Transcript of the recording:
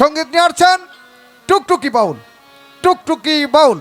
সংগীত নিয়ে আসছেন টুকটুকি বাউল টুকটুকি বাউল।